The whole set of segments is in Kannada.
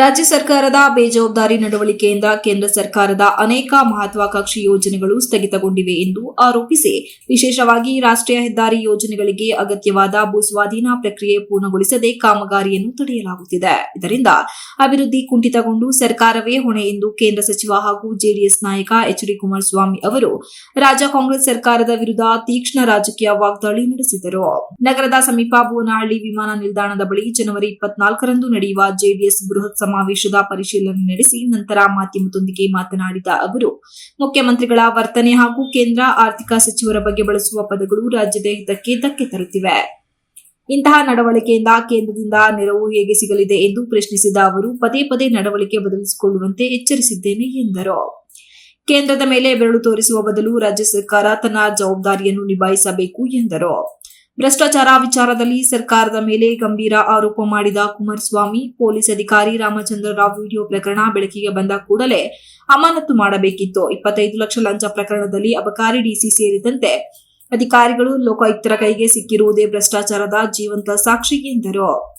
ರಾಜ್ಯ ಸರ್ಕಾರದ ಬೇಜವಾಬ್ದಾರಿ ನಡವಳಿಕೆಯಿಂದ ಕೇಂದ್ರ ಸರ್ಕಾರದ ಅನೇಕ ಮಹತ್ವಾಕಾಂಕ್ಷಿ ಯೋಜನೆಗಳು ಸ್ಥಗಿತಗೊಂಡಿವೆ ಎಂದು ಆರೋಪಿಸಿ, ವಿಶೇಷವಾಗಿ ರಾಷ್ಟ್ರೀಯ ಹೆದ್ದಾರಿ ಯೋಜನೆಗಳಿಗೆ ಅಗತ್ಯವಾದ ಭೂಸ್ವಾಧೀನ ಪ್ರಕ್ರಿಯೆ ಪೂರ್ಣಗೊಳಿಸದೆ ಕಾಮಗಾರಿಯನ್ನು ತಡೆಯಲಾಗುತ್ತಿದೆ. ಇದರಿಂದ ಅಭಿವೃದ್ಧಿ ಕುಂಠಿತಗೊಂಡು ಸರ್ಕಾರವೇ ಹೊಣೆ ಎಂದು ಕೇಂದ್ರ ಸಚಿವ ಹಾಗೂ ಜೆಡಿಎಸ್ ನಾಯಕ ಎಚ್ ಡಿ ಕುಮಾರಸ್ವಾಮಿ ಅವರು ರಾಜ್ಯ ಕಾಂಗ್ರೆಸ್ ಸರ್ಕಾರದ ವಿರುದ್ಧ ತೀಕ್ಷ್ಣ ರಾಜಕೀಯ ವಾಗ್ದಾಳಿ ನಡೆಸಿದರು. ನಗರದ ಸಮೀಪ ಭುವನಹಳ್ಳಿ ವಿಮಾನ ನಿಲ್ದಾಣದ ಬಳಿ ಜನವರಿ ಇಪ್ಪತ್ನಾಲ್ಕರಂದು ನಡೆಯುವ ಜೆಡಿಎಸ್ ಬೃಹತ್ ಸಮಾವೇಶದ ಪರಿಶೀಲನೆ ನಡೆಸಿ ನಂತರ ಮಾಧ್ಯಮದೊಂದಿಗೆ ಮಾತನಾಡಿದ ಅವರು, ಮುಖ್ಯಮಂತ್ರಿಗಳ ವರ್ತನೆ ಹಾಗೂ ಕೇಂದ್ರ ಆರ್ಥಿಕ ಸಚಿವರ ಬಗ್ಗೆ ಬಳಸುವ ಪದಗಳು ರಾಜ್ಯದ ಹಿತಕ್ಕೆ ಧಕ್ಕೆ ತರುತ್ತಿವೆ. ಇಂತಹ ನಡವಳಿಕೆಯಿಂದ ಕೇಂದ್ರದಿಂದ ನೆರವು ಹೇಗೆ ಸಿಗಲಿದೆ ಎಂದು ಪ್ರಶ್ನಿಸಿದ ಅವರು, ಪದೇ ಪದೇ ನಡವಳಿಕೆ ಬದಲಿಸಿಕೊಳ್ಳುವಂತೆ ಎಚ್ಚರಿಸಿದ್ದೇನೆ ಎಂದರು. ಕೇಂದ್ರದ ಮೇಲೆ ಬೆರಳು ತೋರಿಸುವ ಬದಲು ರಾಜ್ಯ ಸರ್ಕಾರ ತನ್ನ ಜವಾಬ್ದಾರಿಯನ್ನು ನಿಭಾಯಿಸಬೇಕು ಎಂದರು. ಭ್ರಷ್ಟಾಚಾರ ವಿಚಾರದಲ್ಲಿ ಸರ್ಕಾರದ ಮೇಲೆ ಗಂಭೀರ ಆರೋಪ ಮಾಡಿದ ಕುಮಾರಸ್ವಾಮಿ, ಪೊಲೀಸ್ ಅಧಿಕಾರಿ ರಾಮಚಂದ್ರ ರಾವ್ ವಿಡಿಯೋ ಪ್ರಕರಣ ಬೆಳಕಿಗೆ ಬಂದ ಕೂಡಲೇ ಅಮಾನತು ಮಾಡಬೇಕಿತ್ತು. ಇಪ್ಪತ್ತೈದು ಲಕ್ಷ ಲಂಚ ಪ್ರಕರಣದಲ್ಲಿ ಅಬಕಾರಿ ಡಿಸಿ ಸೇರಿದಂತೆ ಅಧಿಕಾರಿಗಳು ಲೋಕಾಯುಕ್ತರ ಕೈಗೆ ಸಿಕ್ಕಿರುವುದೇ ಭ್ರಷ್ಟಾಚಾರದ ಜೀವಂತ ಸಾಕ್ಷಿ ಎಂದರು.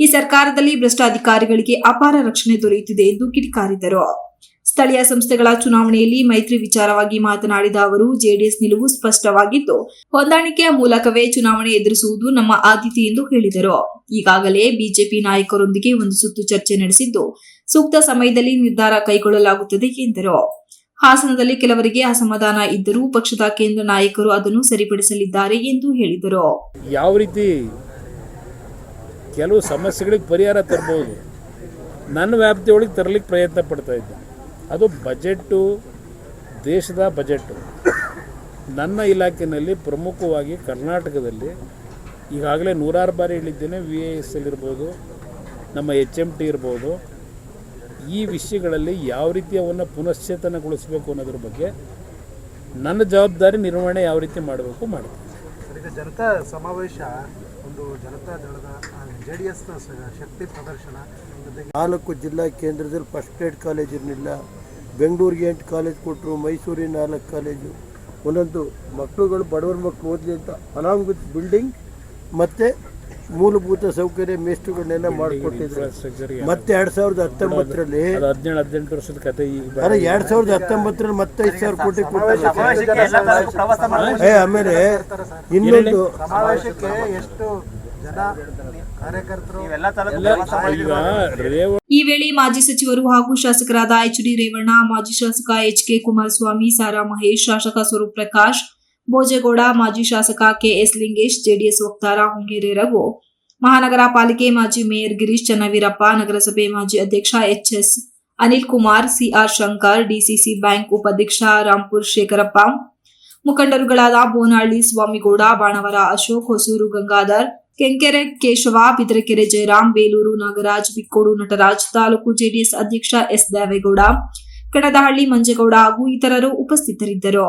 ಈ ಸರ್ಕಾರದಲ್ಲಿ ಭ್ರಷ್ಟ ಅಧಿಕಾರಿಗಳಿಗೆ ಅಪಾರ ರಕ್ಷಣೆ ದೊರೆಯುತ್ತಿದೆ ಎಂದು ಕಿಡಿಕಾರಿದರು. ಸ್ಥಳೀಯ ಸಂಸ್ಥೆಗಳ ಚುನಾವಣೆಯಲ್ಲಿ ಮೈತ್ರಿ ವಿಚಾರವಾಗಿ ಮಾತನಾಡಿದ ಅವರು, ಜೆಡಿಎಸ್ ನಿಲುವು ಸ್ಪಷ್ಟವಾಗಿದ್ದು ಹೊಂದಾಣಿಕೆಯ ಮೂಲಕವೇ ಚುನಾವಣೆ ಎದುರಿಸುವುದು ನಮ್ಮ ಆದ್ಯತೆ ಎಂದು ಹೇಳಿದರು. ಈಗಾಗಲೇ ಬಿಜೆಪಿ ನಾಯಕರೊಂದಿಗೆ ಒಂದು ಸುತ್ತು ಚರ್ಚೆ ನಡೆಸಿದ್ದು, ಸೂಕ್ತ ಸಮಯದಲ್ಲಿ ನಿರ್ಧಾರ ಕೈಗೊಳ್ಳಲಾಗುತ್ತದೆ ಎಂದರು. ಹಾಸನದಲ್ಲಿ ಕೆಲವರಿಗೆ ಅಸಮಾಧಾನ ಇದ್ದರೂ ಪಕ್ಷದ ಕೇಂದ್ರ ನಾಯಕರು ಅದನ್ನು ಸರಿಪಡಿಸಲಿದ್ದಾರೆ ಎಂದು ಹೇಳಿದರು. ಯಾವ ರೀತಿ ಕೆಲವು ಸಮಸ್ಯೆಗಳಿಗೆ ಪರಿಹಾರ ತರಬಹುದು ನನ್ನ ವ್ಯಾಪ್ತಿಯೊಳಗೆ ತರಲಿಕ್ಕೆ ಪ್ರಯತ್ನ ಪಡ್ತಾ ಇದ್ದೆ ಅದು ಬಜೆಟ್ಟು, ದೇಶದ ಬಜೆಟ್ಟು. ನನ್ನ ಇಲಾಖೆಯಲ್ಲಿ ಪ್ರಮುಖವಾಗಿ ಕರ್ನಾಟಕದಲ್ಲಿ ಈಗಾಗಲೇ ನೂರಾರು ಬಾರಿ ಹೇಳಿದ್ದೇನೆ ವಿ ಎ ಎಸ್ ಎಲ್ ಇರ್ಬೋದು, ನಮ್ಮ ಎಚ್ ಎಂ ಟಿ ಇರ್ಬೋದು. ಈ ವಿಷಯಗಳಲ್ಲಿ ಯಾವ ರೀತಿ ಅವನ್ನು ಪುನಶ್ಚೇತನಗೊಳಿಸಬೇಕು ಅನ್ನೋದ್ರ ಬಗ್ಗೆ ನನ್ನ ಜವಾಬ್ದಾರಿ ನಿರ್ವಹಣೆ ಯಾವ ರೀತಿ ಮಾಡಬೇಕು ಮಾಡ್ತೀನಿ. ಈಗ ಜನತಾ ಸಮಾವೇಶ, ಒಂದು ಜನತಾ ದಳದ ಜೆ ಡಿ ಎಸ್ನ ಶಕ್ತಿ ಪ್ರದರ್ಶನ ನಾಲ್ಕು ಜಿಲ್ಲಾ ಕೇಂದ್ರದಲ್ಲಿ ಫಸ್ಟ್ ಏಡ್ ಕಾಲೇಜ್ ಇರಲಿಲ್ಲ. ಬೆಂಗಳೂರಿಗೆ ಎಂಟು ಕಾಲೇಜ್ ಕೊಟ್ಟರು ಮೈಸೂರಿಗೆ ನಾಲ್ಕು ಕಾಲೇಜು ಒಂದೊಂದು ಮಕ್ಕಳುಗಳು, ಬಡವರ ಮಕ್ಕಳು ಓದಲಿ ಅಂತ ಅಲಾಂಗ್ ವಿತ್ ಬಿಲ್ಡಿಂಗ್ ಮತ್ತು ಮೂಲಭೂತ ಸೌಕರ್ಯ ಮೇಸ್ಟುಗಳನ್ನೆಲ್ಲ ಮಾಡಿಕೊಟ್ಟಿದ್ರು ಮತ್ತೆ ಎರಡು ಸಾವಿರದ ಹತ್ತೊಂಬತ್ತರಲ್ಲಿ ಹದಿನೇಳು ಹದಿನೆಂಟು ವರ್ಷದ ಕತೆ ಅದೇ ಅರೆ ಎರಡು ಸಾವಿರದ ಹತ್ತೊಂಬತ್ತರಲ್ಲಿ ಮತ್ತೆ ಐದು ಸಾವಿರ ಕೋಟಿ ಕೊಟ್ಟರು. ಏ ಆಮೇಲೆ ಇನ್ನೊಂದು ಸಮಾವೇಶಕ್ಕೆ ಎಷ್ಟು ಜನ ಕಾರ್ಯಕರ್ತರು ಈಗ ರೇವ ಈ ವೇಳೆ ಮಾಜಿ ಸಚಿವರು ಹಾಗೂ ಶಾಸಕರಾದ ಎಚ್ ಡಿ ರೇವಣ್ಣ ಮಾಜಿ ಶಾಸಕ ಎಚ್ ಕೆ ಕುಮಾರಸ್ವಾಮಿ ಸಾರಾ ಮಹೇಶ್ ಶಾಸಕ ಸ್ವರೂಪ್ ಪ್ರಕಾಶ್ ಭೋಜೇಗೌಡ, ಮಾಜಿ ಶಾಸಕ ಕೆಎಸ್ ಲಿಂಗೇಶ್, ಜೆಡಿಎಸ್ ವಕ್ತಾರ ಹೊಂಗೇರೆ ರಘು, ಮಹಾನಗರ ಪಾಲಿಕೆ ಮಾಜಿ ಮೇಯರ್ ಗಿರೀಶ್ ಚನ್ನವೀರಪ್ಪ, ನಗರಸಭೆ ಮಾಜಿ ಅಧ್ಯಕ್ಷ HS Anil Kumar CR Shankar, DCC bank ಉಪಾಧ್ಯಕ್ಷ ರಾಂಪುರ್ ಶೇಖರಪ್ಪ, ಮುಖಂಡರುಗಳಾದ ಬೋನಹಳ್ಳಿ ಸ್ವಾಮಿಗೌಡ, ಬಾಣವರ ಅಶೋಕ್, ಹೊಸೂರು ಗಂಗಾಧರ್, ಕೆಂಕೆರೆ ಕೇಶವ, ಬಿದರಕೆರೆ ಜಯರಾಮ್ ಬೇಲೂರು ನಾಗರಾಜ್ ಬಿಕ್ಕೋಡು ನಟರಾಜ್, ತಾಲೂಕು ಜೆಡಿಎಸ್ ಅಧ್ಯಕ್ಷ ಎಸ್ ದೇವೇಗೌಡ, ಕಡದಹಳ್ಳಿ ಮಂಜೇಗೌಡ ಹಾಗೂ ಇತರರು ಉಪಸ್ಥಿತರಿದ್ದರು.